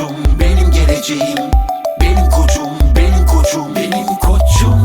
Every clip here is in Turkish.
koçum, benim geleceğim. Benim koçum, benim koçum, benim koçum.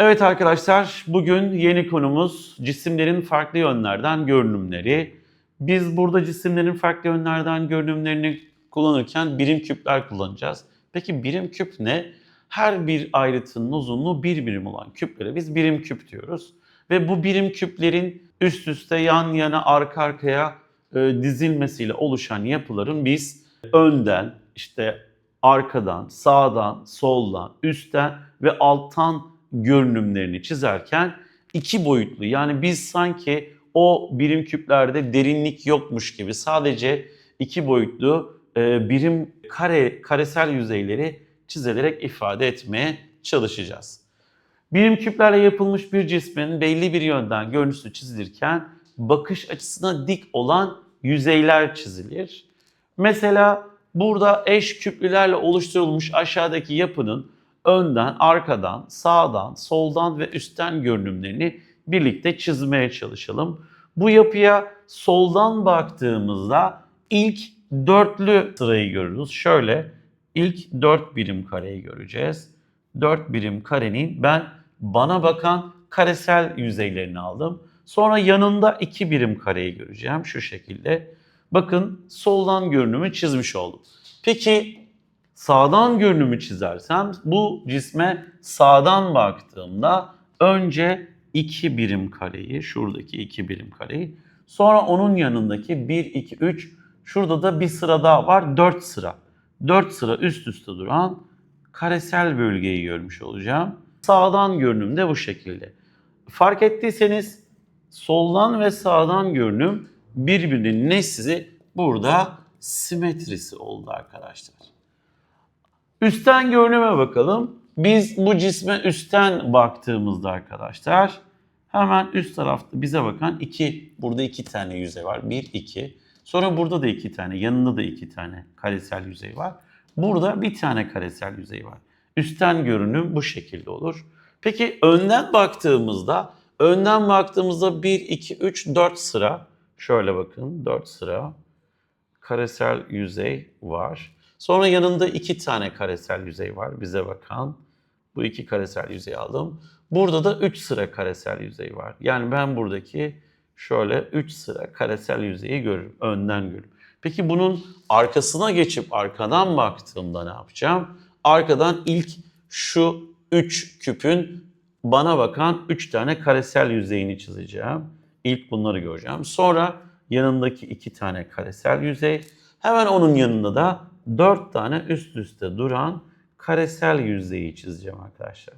Evet arkadaşlar, bugün yeni konumuz cisimlerin farklı yönlerden görünümleri. Biz burada cisimlerin farklı yönlerden görünümlerini kullanırken birim küpler kullanacağız. Peki birim küp ne? Her bir ayrıtının uzunluğu bir birim olan küplere biz birim küp diyoruz. Ve bu birim küplerin üst üste, yan yana, arka arkaya e, dizilmesiyle oluşan yapıların biz önden, işte arkadan, sağdan, soldan, üstten ve alttan görünümlerini çizerken iki boyutlu yani biz sanki o birim küplerde derinlik yokmuş gibi sadece iki boyutlu e, birim kare karesel yüzeyleri çizilerek ifade etmeye çalışacağız. Birim küplerle yapılmış bir cismin belli bir yönden görüntüsü çizilirken bakış açısına dik olan yüzeyler çizilir. Mesela burada eş küplülerle oluşturulmuş aşağıdaki yapının önden, arkadan, sağdan, soldan ve üstten görünümlerini birlikte çizmeye çalışalım. Bu yapıya soldan baktığımızda ilk dörtlü sırayı görürüz. Şöyle ilk dört birim kareyi göreceğiz. Dört birim karenin ben bana bakan karesel yüzeylerini aldım. Sonra yanında iki birim kareyi göreceğim şu şekilde. Bakın soldan görünümü çizmiş oldum. Peki sağdan görünümü çizersem bu cisme sağdan baktığımda önce iki birim kareyi, şuradaki iki birim kareyi, sonra onun yanındaki 1, 2, 3, şurada da bir sıra daha var, 4 sıra. 4 sıra üst üste duran karesel bölgeyi görmüş olacağım. Sağdan görünüm de bu şekilde. Fark ettiyseniz soldan ve sağdan görünüm birbirinin nesli burada simetrisi oldu arkadaşlar. Üstten görünüme bakalım. Biz bu cisme üstten baktığımızda arkadaşlar hemen üst tarafta bize bakan iki, burada iki tane yüzey var. Bir, iki. Sonra burada da iki tane, yanında da iki tane karesel yüzey var. Burada bir tane karesel yüzey var. Üstten görünüm bu şekilde olur. Peki önden baktığımızda, önden baktığımızda 1, 2, 3, 4 sıra. Şöyle bakın 4 sıra karesel yüzey var. Sonra yanında iki tane karesel yüzey var bize bakan. Bu iki karesel yüzeyi aldım. Burada da 3 sıra karesel yüzey var. Yani ben buradaki şöyle 3 sıra karesel yüzeyi görürüm. Önden görürüm. Peki bunun arkasına geçip arkadan baktığımda ne yapacağım? Arkadan ilk şu 3 küpün bana bakan 3 tane karesel yüzeyini çizeceğim. İlk bunları göreceğim. Sonra yanındaki 2 tane karesel yüzey. Hemen onun yanında da 4 tane üst üste duran karesel yüzeyi çizeceğim arkadaşlar.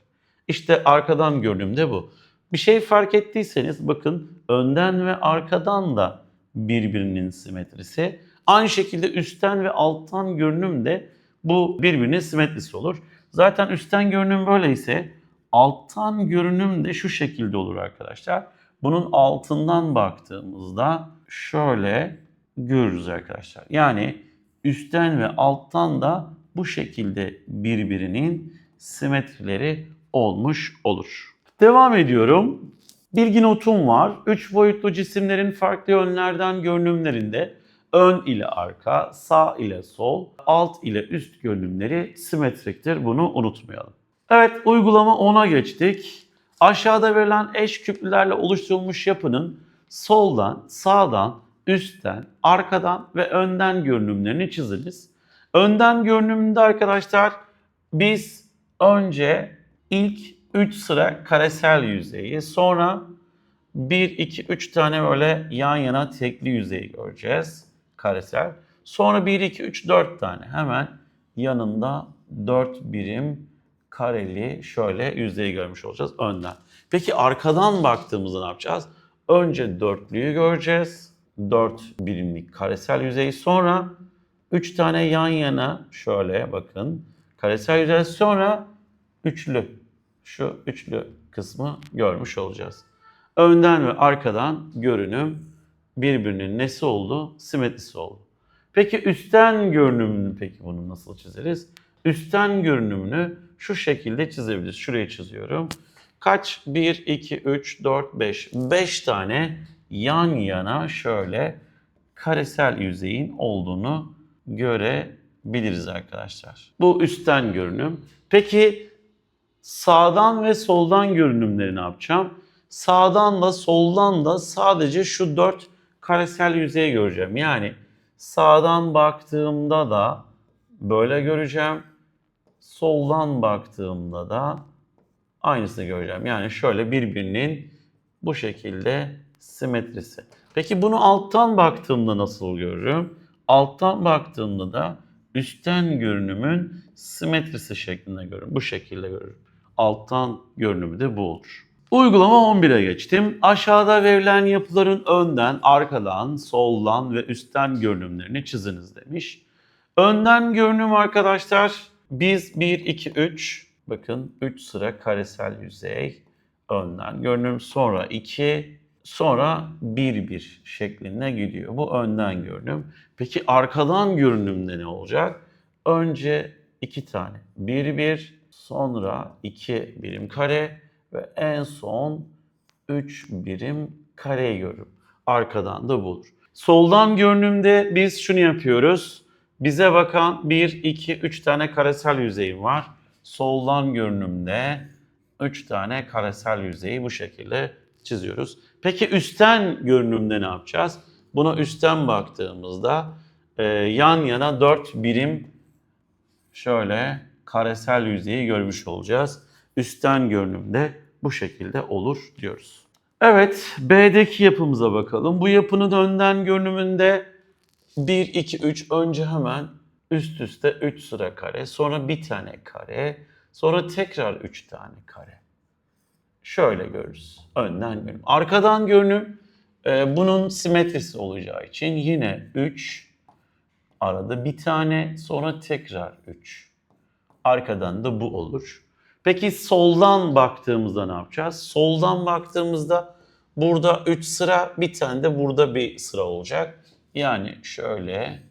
İşte arkadan görünümde bu. Bir şey fark ettiyseniz bakın önden ve arkadan da birbirinin simetrisi. Aynı şekilde üstten ve alttan görünüm de bu birbirinin simetrisi olur. Zaten üstten görünüm böyleyse alttan görünüm de şu şekilde olur arkadaşlar. Bunun altından baktığımızda şöyle görürüz arkadaşlar. Yani üstten ve alttan da bu şekilde birbirinin simetrileri olmuş olur. Devam ediyorum. Bilgi notum var. Üç boyutlu cisimlerin farklı yönlerden görünümlerinde ön ile arka, sağ ile sol, alt ile üst görünümleri simetriktir. Bunu unutmayalım. Evet uygulama 10'a geçtik. Aşağıda verilen eş küplülerle oluşturulmuş yapının soldan, sağdan, üstten, arkadan ve önden görünümlerini çiziniz. Önden görünümünde arkadaşlar biz önce ilk 3 sıra karesel yüzeyi sonra 1, 2, 3 tane böyle yan yana tekli yüzeyi göreceğiz karesel. Sonra 1, 2, 3, 4 tane hemen yanında 4 birim kareli şöyle yüzeyi görmüş olacağız önden. Peki arkadan baktığımızda ne yapacağız? Önce dörtlüyü göreceğiz. 4 birimlik karesel yüzeyi sonra 3 tane yan yana şöyle bakın karesel yüzey sonra üçlü şu üçlü kısmı görmüş olacağız. Önden ve arkadan görünüm birbirinin nesi oldu? Simetrisi oldu. Peki üstten görünümünü peki bunu nasıl çizeriz? Üstten görünümünü şu şekilde çizebiliriz. Şuraya çiziyorum. Kaç? 1, 2, 3, 4, 5. 5 tane yan yana şöyle karesel yüzeyin olduğunu görebiliriz arkadaşlar. Bu üstten görünüm. Peki sağdan ve soldan görünümleri ne yapacağım? Sağdan da soldan da sadece şu 4 karesel yüzeyi göreceğim. Yani sağdan baktığımda da böyle göreceğim. Soldan baktığımda da aynısını göreceğim. Yani şöyle birbirinin bu şekilde simetrisi. Peki bunu alttan baktığımda nasıl görürüm? Alttan baktığımda da üstten görünümün simetrisi şeklinde görürüm. Bu şekilde görürüm. Alttan görünümü de bu olur. Uygulama 11'e geçtim. Aşağıda verilen yapıların önden, arkadan, soldan ve üstten görünümlerini çiziniz demiş. Önden görünüm arkadaşlar biz 1, 2, 3 bakın 3 sıra karesel yüzey önden görünüm sonra 2 sonra 1, 1 şeklinde gidiyor. Bu önden görünüm. Peki arkadan görünümde ne olacak? Önce 2 tane 1, 1 sonra 2 birim kare ve en son 3 birim kareyi görürüm. Arkadan da bulur. Soldan görünümde biz şunu yapıyoruz. Bize bakan 1, 2, 3 tane karesel yüzeyim var. Soldan görünümde 3 tane karesel yüzeyi bu şekilde çiziyoruz. Peki üstten görünümde ne yapacağız? Buna üstten baktığımızda e, yan yana 4 birim şöyle karesel yüzeyi görmüş olacağız. Üstten görünümde bu şekilde olur diyoruz. Evet, B'deki yapımıza bakalım. Bu yapının önden görünümünde 1, 2, 3 önce hemen üst üste 3 sıra kare, sonra bir tane kare, sonra tekrar 3 tane kare. Şöyle görürüz. Önden görünüm. Arkadan görünüm e, bunun simetrisi olacağı için yine 3, arada bir tane, sonra tekrar 3. Arkadan da bu olur. Peki soldan baktığımızda ne yapacağız? Soldan baktığımızda burada 3 sıra, bir tane de burada bir sıra olacak. Yani şöyle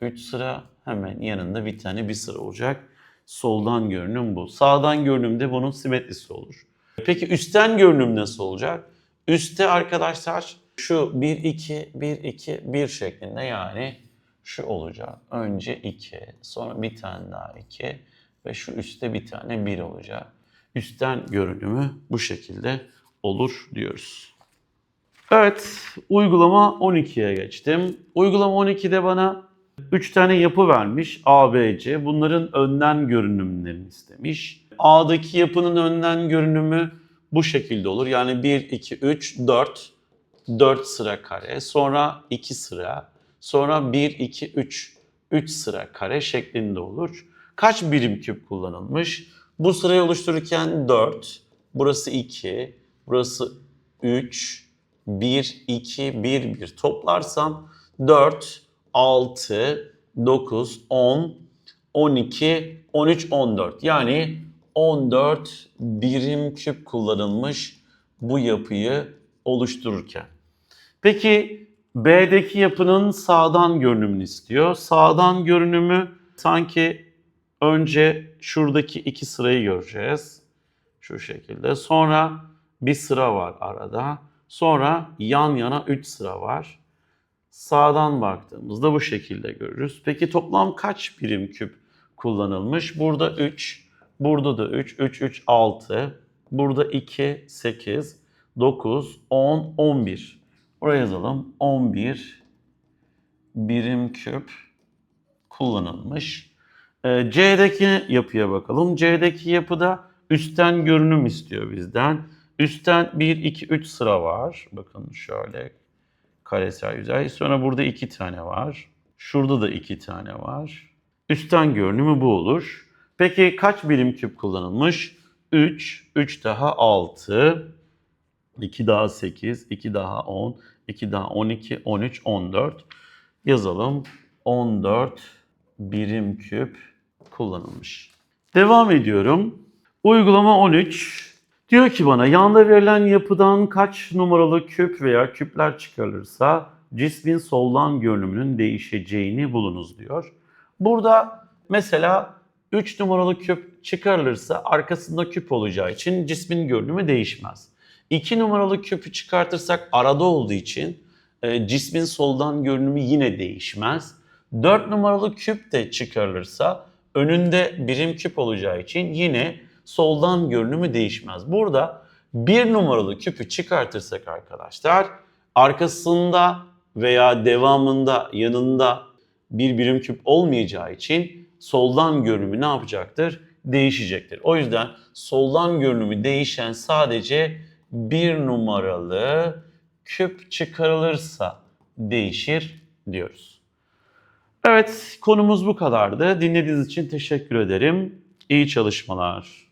3 sıra hemen yanında bir tane bir sıra olacak. Soldan görünüm bu. Sağdan görünümde bunun simetrisi olur. Peki üstten görünüm nasıl olacak? Üste arkadaşlar şu 1 2 1 2 1 şeklinde yani şu olacak. Önce 2, sonra bir tane daha 2 ve şu üstte bir tane 1 olacak. Üstten görünümü bu şekilde olur diyoruz. Evet, uygulama 12'ye geçtim. Uygulama 12'de bana 3 tane yapı vermiş A, B, C. Bunların önden görünümlerini istemiş. A'daki yapının önden görünümü bu şekilde olur. Yani 1, 2, 3, 4. 4 sıra kare. Sonra 2 sıra. Sonra 1, 2, 3. 3 sıra kare şeklinde olur. Kaç birim küp kullanılmış? Bu sırayı oluştururken 4. Burası 2. Burası 3. 1, 2, 1, 1. Toplarsam 4, 6, 9, 10, 12, 13, 14. Yani 14 birim küp kullanılmış bu yapıyı oluştururken. Peki B'deki yapının sağdan görünümünü istiyor. Sağdan görünümü sanki önce şuradaki iki sırayı göreceğiz. Şu şekilde. Sonra bir sıra var arada. Sonra yan yana 3 sıra var. Sağdan baktığımızda bu şekilde görürüz. Peki toplam kaç birim küp kullanılmış? Burada 3, burada da 3, 3, 3, 6. Burada 2, 8, 9, 10, 11. Buraya yazalım. 11 birim küp kullanılmış. Ee, C'deki yapıya bakalım. C'deki yapıda üstten görünüm istiyor bizden. Üstten 1, 2, 3 sıra var. Bakın şöyle karesel yüzey. Sonra burada 2 tane var. Şurada da 2 tane var. Üstten görünümü bu olur. Peki kaç birim küp kullanılmış? 3, 3 daha 6, 2 daha 8, 2 daha 10, 2 daha 12, 13, 14. Yazalım. 14 birim küp kullanılmış. Devam ediyorum. Uygulama 13. Diyor ki bana yanda verilen yapıdan kaç numaralı küp veya küpler çıkarılırsa cismin soldan görünümünün değişeceğini bulunuz diyor. Burada mesela 3 numaralı küp çıkarılırsa arkasında küp olacağı için cismin görünümü değişmez. 2 numaralı küpü çıkartırsak arada olduğu için e, cismin soldan görünümü yine değişmez. 4 numaralı küp de çıkarılırsa önünde birim küp olacağı için yine soldan görünümü değişmez. Burada 1 numaralı küpü çıkartırsak arkadaşlar arkasında veya devamında yanında bir birim küp olmayacağı için soldan görünümü ne yapacaktır? Değişecektir. O yüzden soldan görünümü değişen sadece bir numaralı küp çıkarılırsa değişir diyoruz. Evet konumuz bu kadardı. Dinlediğiniz için teşekkür ederim. İyi çalışmalar.